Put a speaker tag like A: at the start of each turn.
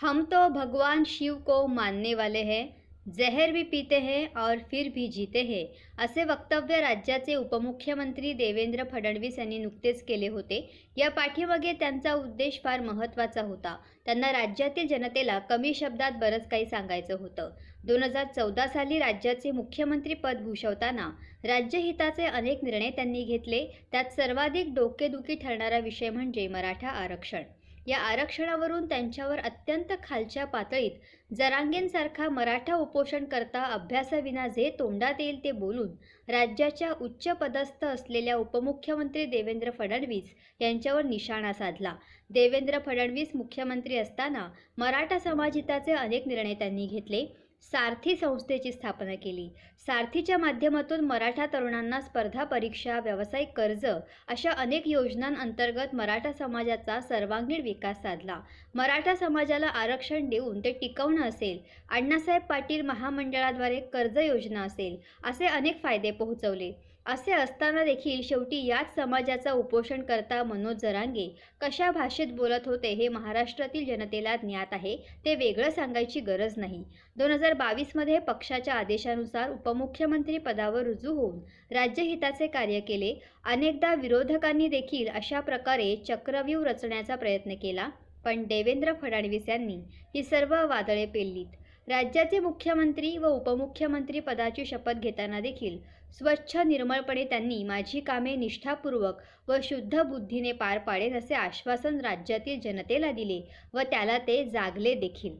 A: हम तो भगवान शिव को मानने वाले हैं जहर भी पीते हैं और फिर भी जीते हैं। असे वक्तव्य राज्याचे उपमुख्यमंत्री देवेंद्र फडणवीस यांनी नुकतेच केले होते. या पाठीमागे त्यांचा उद्देश फार महत्त्वाचा होता. त्यांना राज्यातील जनतेला कमी शब्दात बरंच काही सांगायचं होतं. दोन हजार चौदा साली राज्याचे मुख्यमंत्री पद भूषवताना राज्यहिताचे अनेक निर्णय त्यांनी घेतले. त्यात सर्वाधिक डोकेदुखी ठरणारा विषय म्हणजे मराठा आरक्षण. या आरक्षणावरून त्यांच्यावर अत्यंत खालच्या पातळीत जरांगेंसारखा मराठा उपोषणकर्ता अभ्यासाविना जे तोंडात येईल ते बोलून राज्याच्या उच्च पदस्थ असलेल्या उपमुख्यमंत्री देवेंद्र फडणवीस यांच्यावर निशाणा साधला. देवेंद्र फडणवीस मुख्यमंत्री असताना मराठा समाजहिताचे अनेक निर्णय त्यांनी घेतले. सारथी संस्थेची स्थापना केली. सारथीच्या माध्यमातून मराठा तरुणांना स्पर्धा परीक्षा व्यावसायिक कर्ज अशा अनेक योजनांअंतर्गत मराठा समाजाचा सर्वांगीण विकास साधला. मराठा समाजाला आरक्षण देऊन ते टिकवणं असेल अण्णासाहेब पाटील महामंडळाद्वारे कर्ज योजना असेल असे अनेक फायदे पोहोचवले. असे असताना देखील शेवटी याच समाजाचा उपोषण करता मनोज जरांगे कशा भाषेत बोलत होते हे महाराष्ट्रातील जनतेला ज्ञात आहे ते वेगळं सांगायची गरज नाही. दोन हजार बावीसमध्ये पक्षाच्या आदेशानुसार उपमुख्यमंत्री पदावर रुजू होऊन राज्यहिताचे कार्य केले. अनेकदा विरोधकांनी देखील अशा प्रकारे चक्रव्यूह रचण्याचा प्रयत्न केला पण देवेंद्र फडणवीस यांनी ही सर्व वादळे पेललीत. राज्याचे मुख्यमंत्री व उपमुख्यमंत्री पदाची शपथ घेताना देखील स्वच्छ निर्मळपणे त्यांनी माझी कामे निष्ठापूर्वक व शुद्ध बुद्धीने पार पाडेन असे आश्वासन राज्यातील जनतेला दिले व त्याला ते जागले देखील.